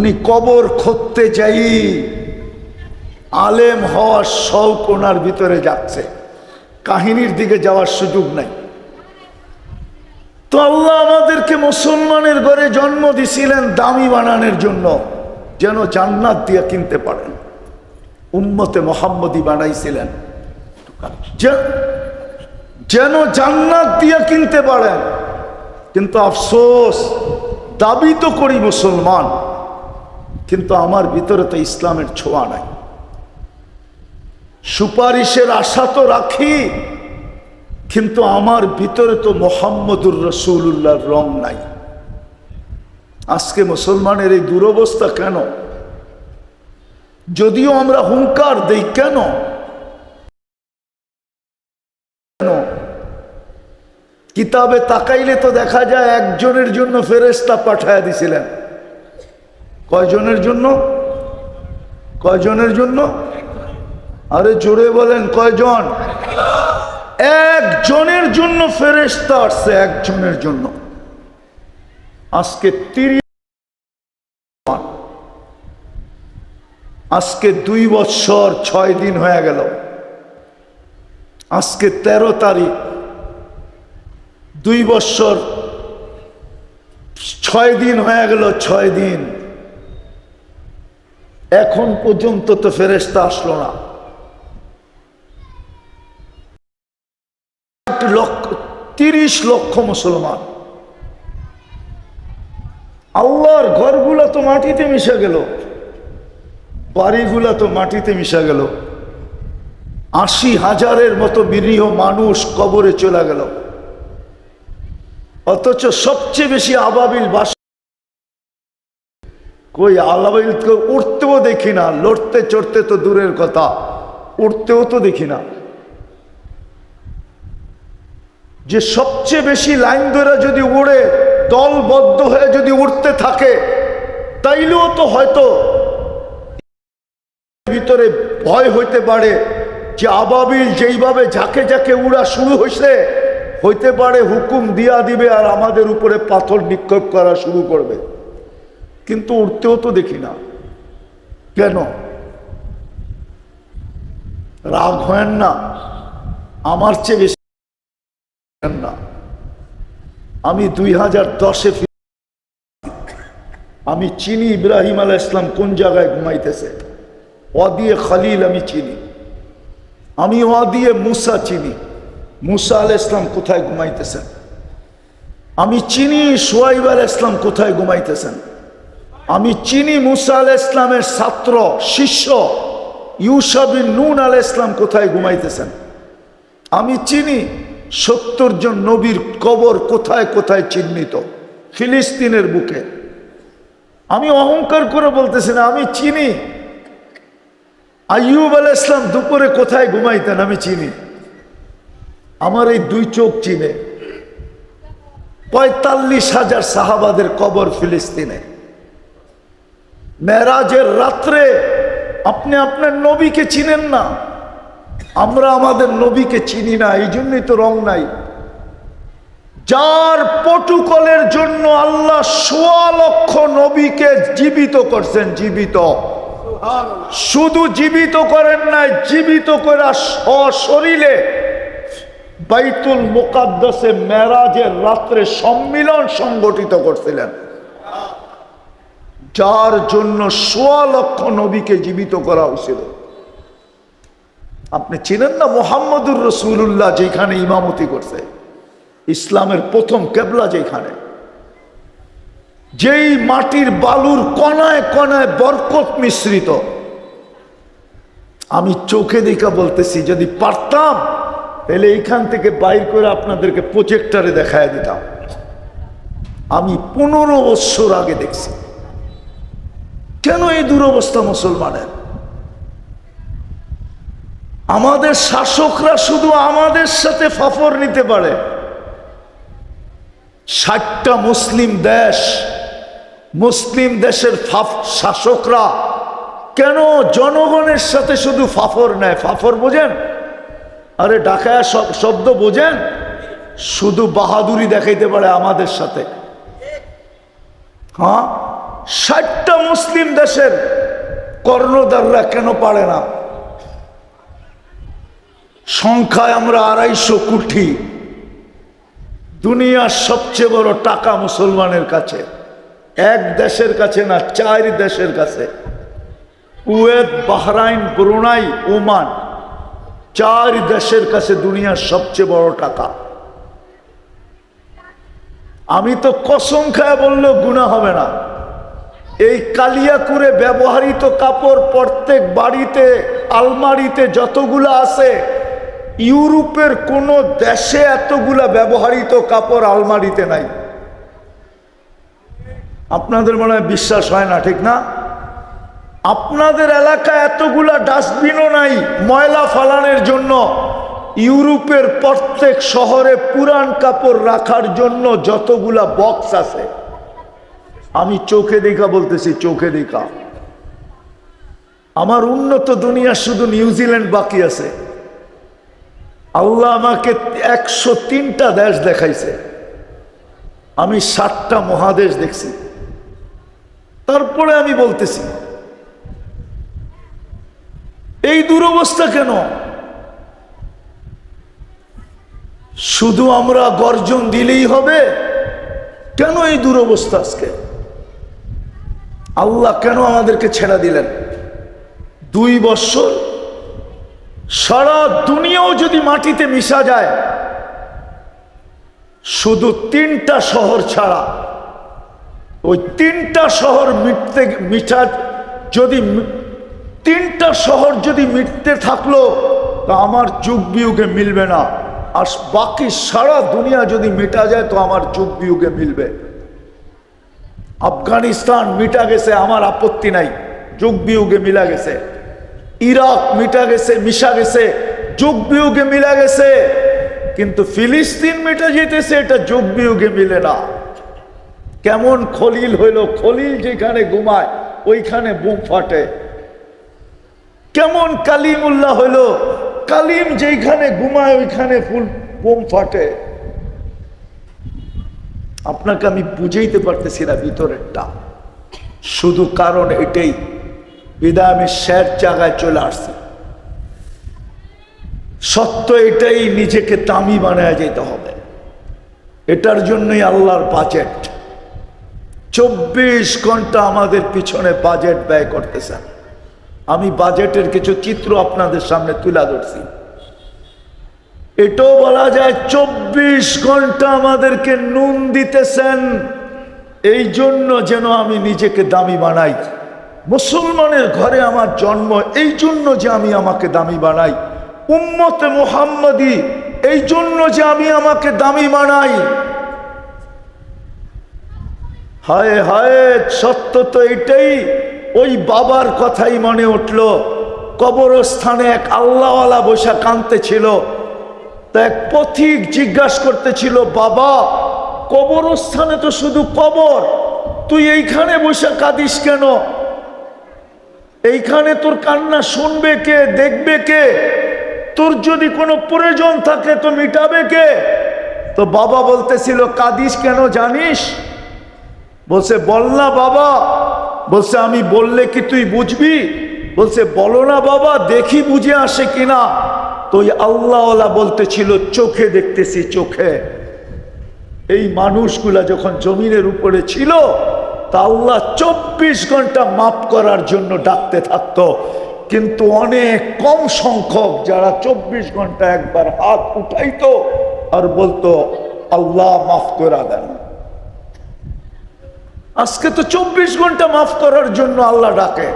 উনি কবর খুঁজতে যাই, আলেম হওয়ার শখ ওনার ভিতরে যাচ্ছে। কাহিনীর দিকে যাওয়ার সুযোগ নাই। তো আল্লাহ আমাদেরকে মুসলমানের ঘরে জন্ম দিছিলেন দামি বানানোর জন্য, যেন জান্নাত দিয়ে কিনতে পারেন। উম্মতে মোহাম্মদী বানাইছিলেন। যেন জান্নাত দিয়ে কিনতে পারেন। কিন্তু আফসোস, দাবি তো করি মুসলমান। কিন্তু আমার ভিতরে তো ইসলামের ছোঁয়া নাই। সুপারিশের আশা তো রাখি, কিন্তু আমার ভিতরে তো মোহাম্মদুর রসুল্লাহর রং নাই। আজকে মুসলমানের এই দুরবস্থা কেন? যদিও আমরা হুঙ্কার দেই কেন? কিতাবে তাকাইলে তো দেখা যায় একজনের জন্য ফেরেস্তা পাঠায় দিছিলেন। কয়জনের জন্য? কয়জনের জন্য? আরে জোরে বলেন, কয়জন? একজনের জন্য ফেরেস্তা আসছে, একজনের জন্য। আজকে তিরিশ আজকে দুই বছর ছয় দিন হয়ে গেল। আজকে তেরো তারিখ। দুই বছর ছয় দিন হয়ে গেল, ছয় দিন। এখন পর্যন্ত তো ফেরেস্তা আসলো না। তিরিশ লক্ষ মুসলমান। আল্লাহর ঘরগুলো তো মাটিতে মিশে গেল, বাড়িগুলা তো মাটিতে মিশে গেল। আশি হাজারের মতো নিরীহ মানুষ কবরে চলে গেল। অথচ সবচেয়ে বেশি আবাবিল বাস কই আলাবিলকে উঠতেও দেখি না, লড়তে চড়তে তো দূরের কথা, উঠতেও তো দেখি না। যে সবচেয়ে বেশি লাইন ধরে যদি উড়ে, দলবদ্ধ হয়ে যদি উঠতে থাকে, তাইলেও তো হয়তো ভিতরে ভয় হইতে পারে যে আবাবিল যেইভাবে ঝাঁকে ঝাঁকে উড়া শুরু হয়েছে হইতে পারে হুকুম দিয়া দিবে আর আমাদের উপরে পাথর নিক্ষেপ করা শুরু করবে। কিন্তু উঠতেও তো দেখি না। কেন? রাগ হয়েন না। আমার চেয়ে বেশি না। আমি দুই হাজার দশে আমি চিনি ইব্রাহিম আলাহ ইসলাম কোন জায়গায় ঘুমাইতেছে। ওয়াদিয়ে খালিল আমি চিনি। আমি ওয়াদিয়ে মুসা চিনি। মুসা আল ইসলাম কোথায় ঘুমাইতেছেন? আমি চিনি সোয়াইব আল ইসলাম কোথায় ঘুমাইতেছেন? আমি চিনি মুসা আল ইসলামের ছাত্র, শিষ্য। ইউসাবিন নুন আল ইসলাম কোথায় ঘুমাইতেছেন? আমি চিনি সত্তর জন নবীর কবর কোথায় কোথায় চিহ্নিত? ফিলিস্তিনের বুকে। আমি অহংকার করে বলতেছি না, আমি চিনি। আইয়ুব আল ইসলাম দুপুরে কোথায় ঘুমাইতেন? আমি চিনি। আমার এই দুই চোখ চিনে। পঁয়তাল্লিশ হাজার সাহাবাদের কবর ফিলিস্তিনে। মেরাজের রাত্রে আপনি আপনার নবীকে চিনেন না। আমরা আমাদের নবীকে চিনি না, এই জন্যই তো রং নাই। যার পটুকলের জন্য আল্লাহ সোয়া লক্ষ নবীকে জীবিত করছেন, জীবিত। শুধু জীবিত করেন নাই, জীবিত করে সশরীরে বাইতুল মোকাদ্দাসে মেরাজের রাত্রে সম্মিলন সংগঠিত করছিলেন। যার জন্য সোয়া লক্ষ নবীকে জীবিত করা হয়েছিল। আপনি চিনেন না মোহাম্মদুর রসুল্লাহ যেখানে ইমামতি করছে? ইসলামের প্রথম কেবলা যেখানে? যেই মাটির বালুর কণায় কণায় বরকত মিশ্রিত। আমি চোখে দেখা বলতেছি, যদি পারতাম, তাহলে এইখান থেকে বাইর করে আপনাদেরকে প্রজেক্টারে দেখায় দিতাম। আমি পনেরো বৎসর আগে দেখছি। কেন এই দুরবস্থা মুসলমানের? আমাদের শাসকরা শুধু আমাদের সাথে ফাফর নিতে পারে। ষাটটা মুসলিম দেশ, মুসলিম দেশের শাসকরা কেন জনগণের সাথে শুধু ফাফর নেয়? ফাফর বোঝেন? আরে ডাকায় শব্দ বোঝেন? শুধু বাহাদুরি দেখাইতে পারে আমাদের সাথে। হ্যাঁ? ষাটটা মুসলিম দেশের কর্ণদাররা কেন পারে না? সংখ্যায় আমরা আড়াইশো কোটি দুনিয়ার সবচেয়ে বড় টাকা মুসলমানের কাছে। এক দেশের কাছে না, চার দেশের কাছে। কুয়েত, বাহরাইন, ব্রুনাই, ওমান, চার দেশের কাছে দুনিয়ার সবচেয়ে বড় টাকা। আমি তো কসম খায় বললেও গুণা হবে না। এই কালিয়াকুরে ব্যবহৃত কাপড় প্রত্যেক বাড়িতে, আলমারিতে যতগুলা আছে, ইউরোপের কোন দেশে এতগুলা ব্যবহৃত কাপড় আলমারিতে নাই। আপনাদের মনে হয় বিশ্বাস হয় না, ঠিক না? আপনাদের এলাকায় এতগুলা ডাস্টবিনও নাই ময়লা ফালানের জন্য। ইউরোপের প্রত্যেক শহরে পুরান কাপড় রাখার জন্য যতগুলা বক্স আছে আমি চোখে দেখা বলতেছি, চোখে দেখা। আমার উন্নত দুনিয়া শুধু নিউজিল্যান্ড বাকি আছে। আল্লাহ আমাকে একশো তিনটা দেশ দেখাইছে। আমি সাতটা মহাদেশ দেখছি। তারপরে আমি বলতেছি, এই দুরবস্থা কেন? শুধু আমরা গর্জন দিলেই হবে? কেন এই দুরবস্থা আজকে? আল্লাহ কেন আমাদেরকে ছেড়া দিলেন? দুই বৎসর সারা দুনিয়াও যদি মাটিতে মিশা যায়, শুধু তিনটা শহর ছাড়া, ওই তিনটা শহর মিটতে, মিঠা যদি তিনটা শহর যদি মিটতে থাকল, তা আমার যুগ বিয়োগে মিলবে না। আর বাকি সারা দুনিয়া যদি মিটা যায়, তো আমার যুগ বিয়োগে মিলবে। আফগানিস্তান মিটা গেছে, আমার আপত্তি নাই। যুগ বিয়োগে মিলা গেছে। ইরাক মিটা গেছে, মিশা গেছে। যুগ বিয়োগে মিলা গেছে। কিন্তু ফিলিস্তিন মিটা যেতেছে, এটা যুগ বিয়োগে মিলে না। কেমন খলিল হইল, খলিল যেখানে ঘুমায়, ওইখানে বুম ফাটে। কেমন কালিমুল্লাহ হইল, কালিম যেখানে ঘুমায়, ওইখানে ফুল, বোম ফাটে। আপনাকে আমি বুঝাইতে পারতেছি না ভিতরেরটা। শুধু কারণ এটাই, বিদায় আমি স্যার জায়গায় চলে আসছি। সত্য এটাই, নিজেকে তামি বানায় যেতে হবে। এটার জন্যই আল্লাহর বাজেট চব্বিশ ঘণ্টা আমাদের পিছনে বাজেট ব্যয় করতেছেন। আমি বাজেটের কিছু চিত্র আপনাদের সামনে তুলে ধরছি। এটাও বলা যায় চব্বিশ ঘণ্টা আমাদেরকে নুন দিতেছেন। এই জন্য যেন আমি নিজেকে দামি বানাই। মুসলমানের ঘরে আমার জন্ম, এই জন্য যে আমি আমাকে দামি বানাই। উম্মতে মোহাম্মদী, এই জন্য যে আমি আমাকে দামি বানাই। হায় হায়, সত্য তো এটাই। ওই বাবার কথাই মনে উঠল। কবরস্থানে এক আল্লাহওয়ালা বসা কানতে ছিল। তা এক পথিক জিজ্ঞাসা করতেছিল, বাবা, কবরস্থানে তো শুধু কবর, তুই এইখানে বসে কাঁদিস কেন? এইখানে তোর কান্না শুনবে কে, দেখবে কে? তোর যদি কোনো প্রয়োজন থাকে তো মিটাবে কে? তো বাবা বলতেছিল, কাঁদিস কেন জানিস? বলছে, বল না বাবা। বলছে, আমি বললে কি তুই বুঝবি? বলছে, বলো না বাবা, দেখি বুঝে আসে কিনা। তো ওই আল্লাহওয়ালা বলতেছিল, চোখে দেখতেছি, চোখে। এই মানুষগুলা যখন জমিনের উপরে ছিল, তা আল্লাহ চব্বিশ ঘণ্টা মাপ করার জন্য ডাকতে থাকতো। কিন্তু অনেক কম সংখ্যক যারা চব্বিশ ঘণ্টা একবার হাত উঠাইতো আর বলতো, আল্লাহ মাফ করা দেন। আজকে তো চব্বিশ ঘণ্টা মাফ করার জন্য আল্লাহ ডাকে।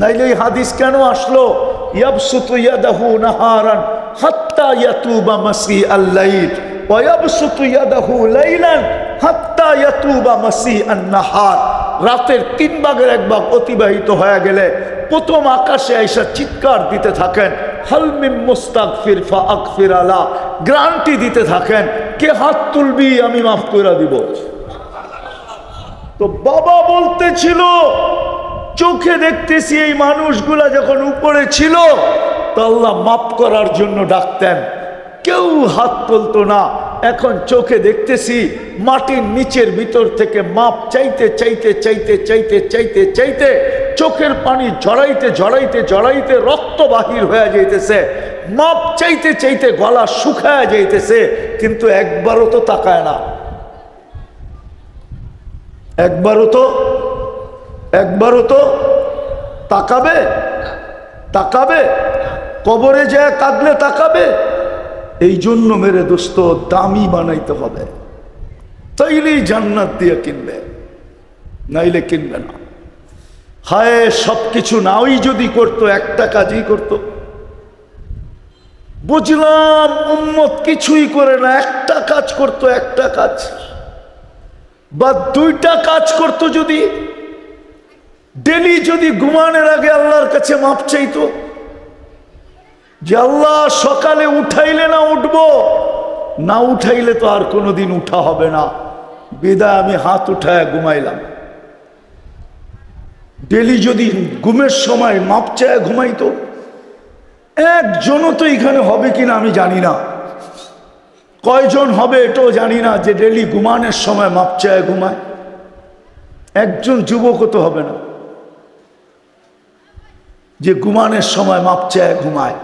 নাইলে এই হাদিস কেন আসলো? ইয়াবসুতু ইয়াদাহু নাহারান হাত্তা ইয়াতুবা মাসি আল্লাইল ওয়ায়াবসুতু ইয়াদাহু লাইলান হাত্তা ইয়াতুবা মাসি আন-নাহার রাতের তিন ভাগের এক ভাগ অতিবাহিত হয়ে গেলে প্রথম আকাশে আইসা চিৎকার দিতে থাকেন হালমিম মুস্তাগফির ফা আকফির আলা গ্রান্টি দিতে থাকেন, কে হাত তুলবি আমি মাফ করে দিব। তো বাবা বলতেছিল চোখে দেখতেছি এই মানুষগুলা যখন উপরে ছিল, তো আল্লাহ মাফ করার জন্য ডাকতেন। কেউ হাত তুলতো না। এখন চোখে দেখতেছি মাটির নিচের ভিতর থেকে মাপ চাইতে চাইতে চাইতে চাইতে চাইতে চাইতে চোখের পানি জড়াইতে জড়াইতে জড়াইতে রক্ত বাহির হয়ে যাইতেছে। মাপ চাইতে চাইতে গলা শুকায় যাইতেছে, কিন্তু একবারও তো তাকায় না। একবারও তো একবারও তো তাকাবে? তাকাবে? কবরে যায় কাঁদলে তাকাবে? এই জন্য মেরে দোস্ত, দামি বানাইতে হবে। তাইলেই জান্নাত দিয়ে কিনবে, নাইলে কিনবে না। হায় সব কিছু নাওই যদি করতো, একটা কাজই করতো। বুঝলাম, উম্মত কিছুই করে না, একটা কাজ করতো, একটা কাজ। বা দুইটা কাজ করতো যদি ডেলি যদি ঘুমানোর আগে আল্লাহর কাছে মাপ চাইতো যে আল্লাহ সকালে উঠাইলে না উঠব, না উঠাইলে তো আর কোনোদিন উঠা হবে না। বেদায় আমি হাত উঠায় ঘুমাইলাম। ডেলি যদি ঘুমের সময় মাপ চায় ঘুমাইতো, একজনও তো এখানে হবে কিনা আমি জানি না। কয়জন হবে এটাও জানি না যে ডেলি ঘুমানোর সময় মাপ চায় ঘুমায়। একজন যুবকও তো হবে না। যে ঘুমানোর সময় মাপ চায় ঘুমায়।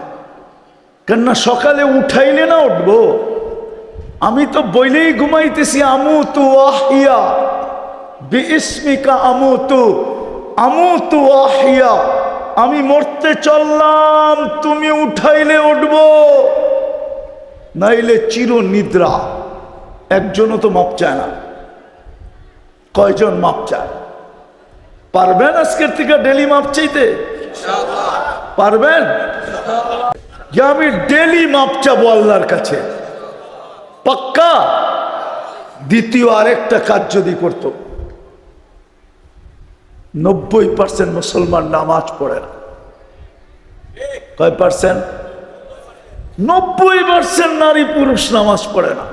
কেননা সকালে উঠাইলে না উঠবো। আমি তো বইলেই ঘুমাইতেছি আমু তু আহিয়া বিস্মিকা আমু তু আমু তু আহিয়া আমি মরতে চললাম, তুমি উঠাইলে উঠবো। নাইলে চির নিদ্রা। একজনও তো মাপ চায় না। কয়জন মাপ চায়? পারবেন আজকের থেকে ডেলি মাপ চাইতে? পারবেন? যে আমি ডেলি মাপ চাবো আল্লাহর কাছে। পাক্কা? দ্বিতীয় আরেকটা কাজ যদি করত। নব্বই পার্সেন্ট মুসলমান নামাজ পড়ে না। কয় পার্সেন্ট? নব্বই পার্সেন্ট নারী পুরুষ নামাজ পড়ে না।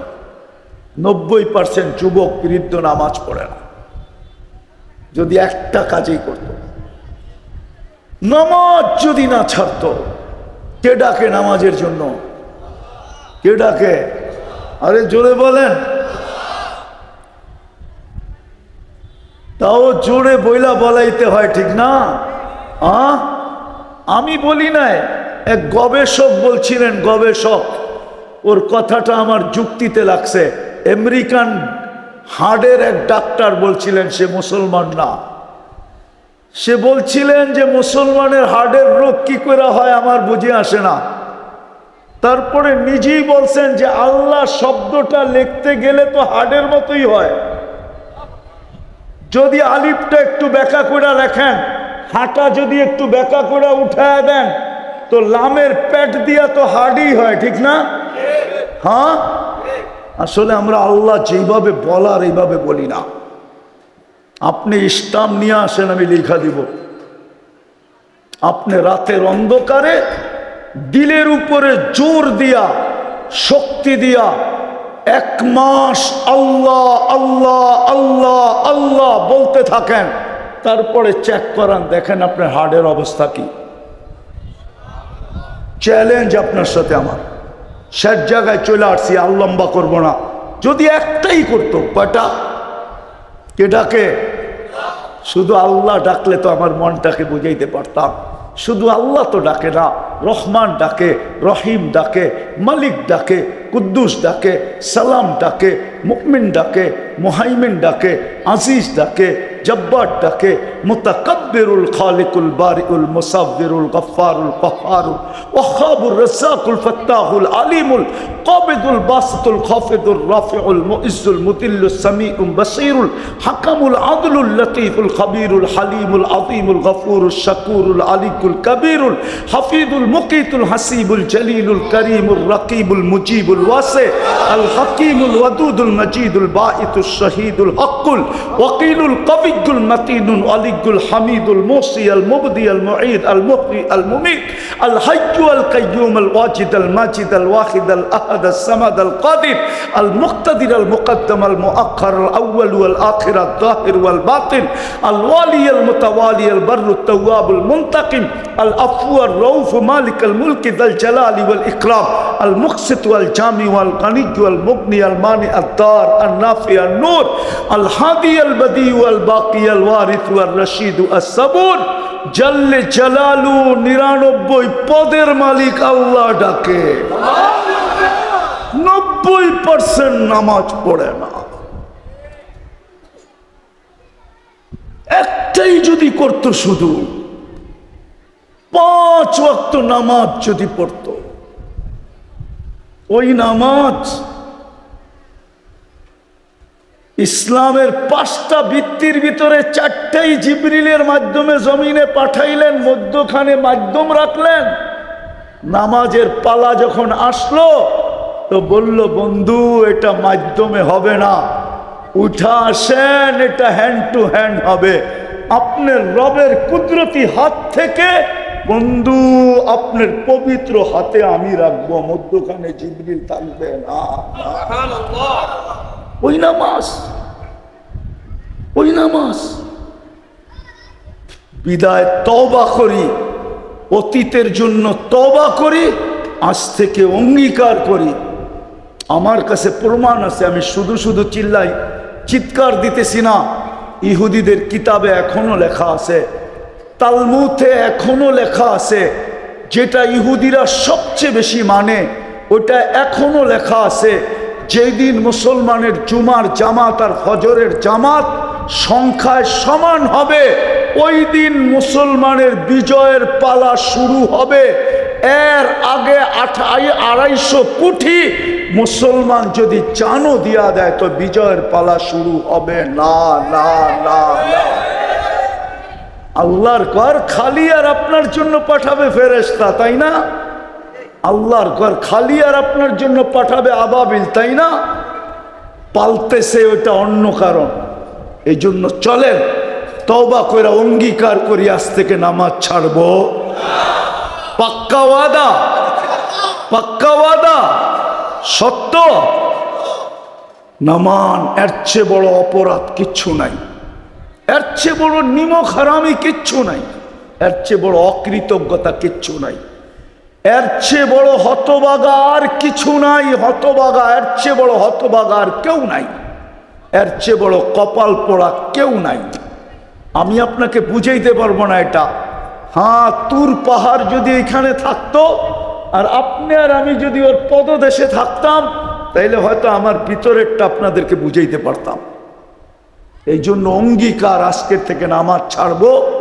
নব্বই পার্সেন্ট যুবক, বৃদ্ধ নামাজ পড়ে না। যদি একটা কাজেই করত। নামাজ যদি না ছাড়ত, কে ডাকে নামাজের জন্য? কে ডাকে? আরে জোরে বলেন। তাও জোরে বইলা বলাইতে হয়, ঠিক না? আমি বলি নাই, এক গবেষক বলছিলেন, গবেষক, ওর কথাটা আমার যুক্তিতে লাগছে। আমেরিকান হার্টের এক ডাক্তার বলছিলেন, সে মুসলমান না। সে বলছিলেন যে মুসলমানের হার্টের রোগ কি করে হয় আমার বুঝে আসে না। তারপরে নিজেই বলছেন যে আল্লাহ শব্দটা লিখতে গেলে তো হার্টের মতোই হয়। যদি আলিফটা একটু বেকা করে রাখেন হাঁটা যদি একটু বেকা করে উঠায় দেন তো লামের পেট দিয়া তো হার্ডই হয় ঠিক না? হ্যাঁ? আসলে আমরা আল্লাহ যেইভাবে বলার এইভাবে বলি না। আপনি স্টাম্প নিয়ে আসেন, আমি লিখা দিব। আপনি রাতের অন্ধকারে দিলের উপরে জোর দিয়া, শক্তি দিয়া, এক মাস আল্লাহ আল্লাহ আল্লাহ আল্লাহ বলতে থাকেন, তারপরে চেক করান, দেখেন আপনার হার্টের অবস্থা কি। চ্যালেঞ্জ আপনার সাথে আমার। শেষ জায়গায় চলে আসছি, আর লম্বা করব না। যদি একটাই করতো, কয়টা? কে ডাকে শুধু আল্লাহ ডাকলে তো আমার মনটাকে বুঝাইতে পারতাম। শুধু আল্লাহ তো ডাকে না, রহমান ডাকে, রহিম ডাকে, মালিক ডাকে, কুদ্দুস ডাকে, সালাম ডাকে মুকমিন ডাকে, মুহাইমিন ডাকে, আজিজ ডাকে, জব্বার ডাকে মুতাকাব্বিরুল খালিকুল বারিউল মুসাব্বিরুল গফফারুল কহ্হারুল ওয়াহাবুর রাজ্জাকুল ফাত্তাহুল আলিমুল কাবিদুল বাসিতুল খাফিদুর রাফিউল মুইজ্জুল মুতিল্লুস সামিউল বাসীরুল হাকামুল আদলুল লতীফুল খাবীরুল হালিমুল আযীমুল গফুরুল শাকুরুল আলিকুল কবীরুল হাফিজুল মুকিতুল হাসিবুল জলিলুল করিমুল রকিবুল মুজিবুল ওয়াসি আল হাকিমুল ওয়াদুদুল মজিদুল বাঈতুল শহীদুল হকুল ওয়াকিলুল কবিগুল মতিনুল আলিগুল হামিদ الحميد الموصي المبدي المعيد المحيي المميت الحي القيوم الواجد الماجد الواحد الأحد الصمد القادر المقتدر المقدم المؤخر الأول والآخر الظاهر والباطن الوالي المتوالي البر التواب المنتقم العفو الرؤوف مالك الملك ذا الجلال والإكرام المقسط والجامع والغني والمغني المانع الدار النافع النور الهادي البديع والباقي الوارث والرشيد সবুর। জল্লে জালালু নিরানব্বই পদের মালিক আল্লাহ ডাকে। নব্বই পার্সেন্ট নামাজ পড়ে না। একটাই যদি করত শুধু, পাঁচ ওয়াক্ত নামাজ যদি পড়ত, ওই নামাজ ইসলামের পাঁচটা বৃত্তির ভিতরে চারটাই জিবরিলের মাধ্যমে জমিনে পাঠাইলেন, মধ্যখানে মাধ্যম রাখলেন। নামাজের পালা যখন আসলো, তো বলল, বন্ধু, এটা মাধ্যমে হবে না। উঠা আসেন, এটা হ্যান্ড টু হ্যান্ড হবে। আপনার রবের কুদরতি হাত থেকে, বন্ধু, আপনার পবিত্র হাতে আমি রাখব, মধ্যখানে জিবরিল থাকবে না। ওই নামাজ ওই নামাজ বিদায় তবা করি, অতীতের জন্য তবা করি, আজ থেকে অঙ্গীকার করি। আমার কাছে প্রমাণ আছে, আমি শুধু শুধু চিল্লাই, চিৎকার দিতেছি না। ইহুদিদের কিতাবে এখনও লেখা আছে তালমুথে এখনও লেখা আছে, যেটা ইহুদিরা সবচেয়ে বেশি মানে ওটা এখনও লেখা আছে যেদিন মুসলমানের জুমার জামাত আর ফজরের জামাত সংখ্যায় সমান হবে, ওই দিন মুসলমানের বিজয়ের পালা শুরু হবে। এর আগে আড়াইশো কোটি মুসলমান যদি চানও দিয়া দেয়, তো বিজয়ের পালা শুরু হবে। না না না না। আল্লাহর কর খালি আর আপনার জন্য পাঠাবে ফেরেস্তা তাই না? আল্লাহর ঘর খালি আর আপনার জন্য পাঠাবে আবাবিল, তাই না? পালতেছে ওটা অন্য কারণ। এই জন্য চলেন তবা করে অঙ্গীকার করি, আজ থেকে নামাজ ছাড়বো। পাক্কা ওয়াদা? পাক্কা ওয়াদা? সত্য? নামান, এর চেয়ে বড় অপরাধ কিচ্ছু নাই। এর চেয়ে বড় নিমক হারামি কিচ্ছু নাই। এর চেয়ে বড় অকৃতজ্ঞতা কিচ্ছু নাই। এর চেয়ে বড় হতবাগা আর কিছু নাই হতবাগা এর চেয়ে বড় হতবাগা আর কেউ নাই। এর চেয়ে বড় কপাল পড়া কেউ নাই। আমি আপনাকে বুঝাইতে পারব না এটা। হ্যাঁ তুর পাহাড় যদি এখানে থাকতো, আর আপনি আর আমি যদি ওর পদদেশে থাকতাম, তাইলে হয়তো আমার ভিতরেরটা আপনাদেরকে বুঝাইতে পারতাম। এই জন্য অঙ্গীকার আজকের থেকে নামাজ ছাড়বো।